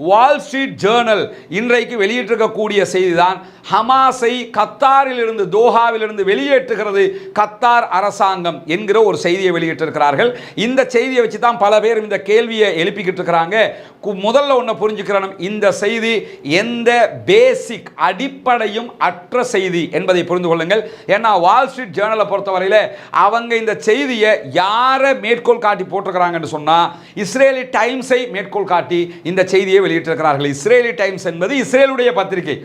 வால் Street Journal இன்றைக்கு வெளியிட்டிருக்கக்கூடிய செய்திதான். ஹமாஸை கத்தாரிலிருந்து தோஹாவிலிருந்து வெளியேற்றுகிறது கத்தார் அரசாங்கம் என்கிற ஒரு செய்தியை வெளியிட்டிருக்கிறார்கள். இந்த செய்தியை வச்சு தான் பல பேர் இந்த கேள்வியை எழுப்பிக்கிட்டு இருக்கிறாங்க கு- முதல்ல ஒன்று புரிஞ்சுக்கிறணும். இந்த செய்தி எந்த பேசிக் அடிப்படையும் அற்ற செய்தி என்பதை புரிந்து கொள்ளுங்கள். ஏன்னா வால் ஸ்ட்ரீட் ஜேர்னலை பொறுத்தவரையில் அவங்க இந்த செய்தியை யாரை மேற்கோள் காட்டி போட்டிருக்கிறாங்கன்னு சொன்னால் இஸ்ரேலி டைம்ஸை மேற்கோள் காட்டி இந்த செய்தியை வெளியிட்டிருக்கிறார்கள். இஸ்ரேலி டைம்ஸ் என்பது இஸ்ரேலுடைய பத்திரிகை.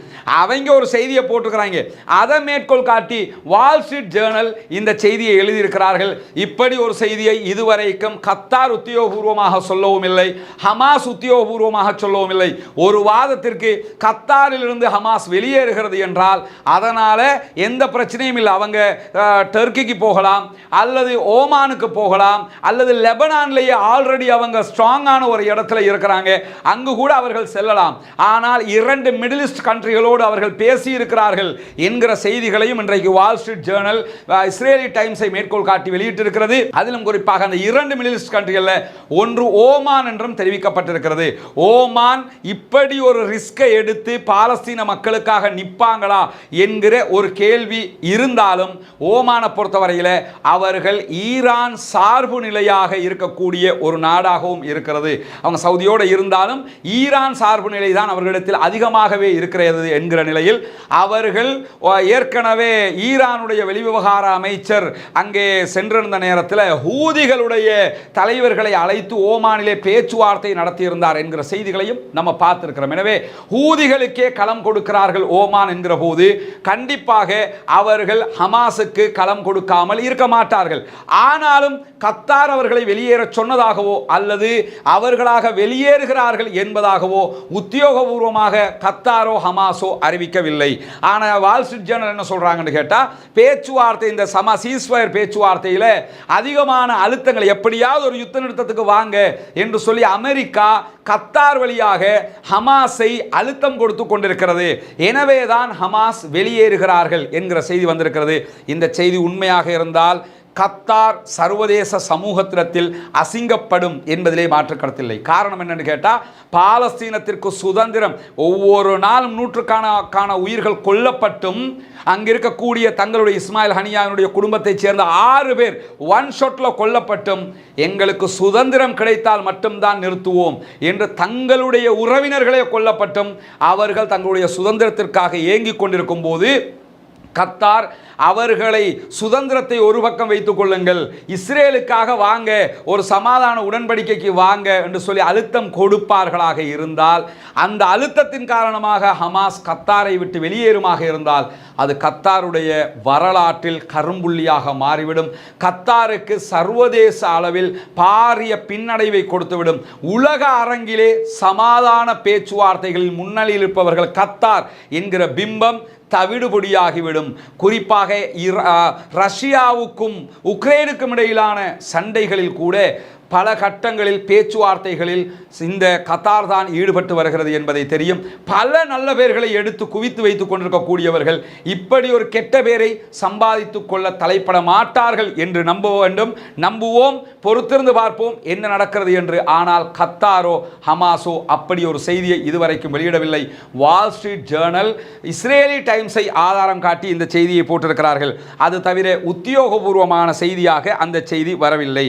அவங்க ஒரு செய்தியை போட்டிருக்கிறாங்க. அதை மேற்கோள் காட்டி வால் ஸ்ட்ரீட் ஜேர்னல் இந்த செய்தியை எழுதியிருக்கிறார்கள். இப்படி ஒரு செய்தியை இதுவரைக்கும் கத்தார் உத்தியோகபூர்வமாக சொல்லவும் இல்லை ஹமாஸ் உத்தியோகபூர்வமாக சொல்லவும் இல்லை. ஒரு வாதத்திற்கு கத்தாரிலிருந்து ஹமாஸ் வெளியேறுகிறது என்றால் அதனால எந்த பிரச்சனையும் இல்லை. அவங்க டர்க்கிக்கு போகலாம் அல்லது ஓமானுக்கு போகலாம் அல்லது லெபனான்லேயே ஆல்ரெடி அவங்க ஸ்ட்ராங்கான ஒரு இடத்துல இருக்கிறாங்க. அங்கு கூட அவர்கள் செல்லலாம். ஆனால் இரண்டு மிடில் ஈஸ்ட் கண்ட்ரிகளோடு அவர்கள் பேசி இருக்கிறார்கள் என்கிற செய்திகளையும் இன்றைக்கு வால் ஸ்ட்ரீட் ஜேர்னல் இஸ்ரேலி டைம்ஸை மேற்கோள் காட்டி வெளியிட்டிருக்கிறது. அதிலும் குறிப்பாக அந்த இரண்டு மிடில் ஈஸ்ட் கண்ட்ரிகளில் ஒன்று ஓமான் என்றும் தெரிவிக்கப்பட்டிருக்கிறது. ஓமான் இப்படி ஒரு ரிஸ்கை எடுத்து பாலஸ்தீன மக்களுக்காக நிற்பாங்களா என்கிற ஒரு கேள்வி இருந்தாலும் ஓமானை பொறுத்தவரையில் அவர்கள் ஈரான் சார்பு நிலையாக இருக்கக்கூடிய ஒரு நாடாகவும் இருக்கிறது. அவங்க சவுதியோடு இருந்தாலும் ஈரான் சார்பு நிலை தான் அவர்களிடத்தில் அதிகமாகவே இருக்கிறது என்கிற நிலையில் அவர்கள் ஏற்கனவே ஈரானுடைய வெளிவிவகார அமைச்சர் அங்கே சென்றிருந்த நேரத்தில் ஹூதிகளுடைய தலைவர்களை அழைத்து ஓமானிலே பேச்சுவார்த்தை நடத்தியிருந்தார் என்கிற செய்திகளையும் நம்ம பார்த்திருக்கிறோம். எனவே ஹூதிகளுக்கே களம் கொடுக்கிறார்கள் ஓமான் என்கிற போது கண்டிப்பாக அவர்கள் ஹமாஸுக்கு களம் கொடுக்காமல் இருக்க மாட்டார்கள். ஆனாலும் கத்தார் அவர்களை வெளியேற சொன்னதாகவோ அல்லது அவர்களாக வெளியேறுகிறார்கள் என்பதாகவோ உத்தியோகபூர்வமாக கத்தாரோ ஹமாஸோ அறிவிக்கவில்லை. ஆனால் வால் ஸ்ட்ரீட் ஜேர்னல் என்ன சொல்கிறாங்கன்னு கேட்டால் பேச்சுவார்த்தை இந்த சமா சீஸ்வயர் பேச்சுவார்த்தையில் அதிகமான அழுத்தங்கள் எப்படியாவது ஒரு யுத்த நிறுத்தத்துக்கு வாங்க என்று சொல்லி அமெரிக்கா கத்தார் வழியாக ஹமாஸை அழுத்தம் கொடுத்து கொண்டிருக்கிறது. எனவே தான் ஹமாஸ் வெளியேறுகிறார்கள் என்கிற செய்தி வந்திருக்கிறது. இந்த செய்தி உண்மையாக இருந்தால் கத்தார் சர்வதேச சமூகத்திடத்தில் அசிங்கப்படும் என்பதிலே மாற்று கருத்தில்லை. காரணம் என்னன்னு கேட்டால் பாலஸ்தீனத்திற்கு சுதந்திரம் ஒவ்வொரு நாளும் நூற்றுக்கான உயிர்கள் கொல்லப்பட்டும் அங்கே இருக்கக்கூடிய தங்களுடைய இஸ்மாயில் ஹனியாவினுடைய குடும்பத்தைச் சேர்ந்த ஆறு பேர் ஒன் ஷாட்டில் கொல்லப்பட்டும். எங்களுக்கு சுதந்திரம் கிடைத்தால் மட்டும்தான் நிறுத்துவோம் என்று தங்களுடைய உறவினர்களே கொல்லப்பட்டும். அவர்கள் தங்களுடைய சுதந்திரத்திற்காக ஏங்கிக் கொண்டிருக்கும் போது கத்தார் அவர்களை சுதந்திரத்தை ஒரு பக்கம் வைத்துக் கொள்ளுங்கள். இஸ்ரேலுக்காக வாங்க ஒரு சமாதான உடன்படிக்கைக்கு வாங்க என்று சொல்லி அழுத்தம் கொடுப்பார்களாக இருந்தால் அந்த அழுத்தத்தின் காரணமாக ஹமாஸ் கத்தாரை விட்டு வெளியேறுமாக இருந்தால் அது கத்தாருடைய வரலாற்றில் கரும்புள்ளியாக மாறிவிடும். கத்தாருக்கு சர்வதேச அளவில் பாரிய பின்னடைவை கொடுத்துவிடும். உலக அரங்கிலே சமாதான பேச்சுவார்த்தைகளில் முன்னணியில் இருப்பவர்கள் கத்தார் என்கிற பிம்பம் தவிடுபொடியாகிவிடும். குறிப்பாக ரஷ்யாவுக்கும் உக்ரைனுக்கும் இடையிலான சண்டைகளில் கூட பல கட்டங்களில் பேச்சுவார்த்தைகளில் இந்த கத்தார் தான் ஈடுபட்டு வருகிறது என்பதை தெரியும். பல நல்ல பேர்களை எடுத்து குவித்து வைத்துக் கொண்டிருக்கக்கூடியவர்கள் இப்படி ஒரு கெட்ட பேரை சம்பாதித்துக் கொள்ள தலைப்பட மாட்டார்கள் என்று நம்ப வேண்டும். நம்புவோம் பொறுத்திருந்து பார்ப்போம் என்ன நடக்கிறது என்று. ஆனால் கத்தாரோ ஹமாஸோ அப்படி ஒரு செய்தியை இதுவரைக்கும் வெளியிடவில்லை. வால் ஸ்ட்ரீட் ஜேர்னல் இஸ்ரேலி டைம்ஸை ஆதாரம் காட்டி இந்த செய்தியை போட்டிருக்கிறார்கள். அது தவிர உத்தியோகபூர்வமான செய்தியாக அந்த செய்தி வரவில்லை.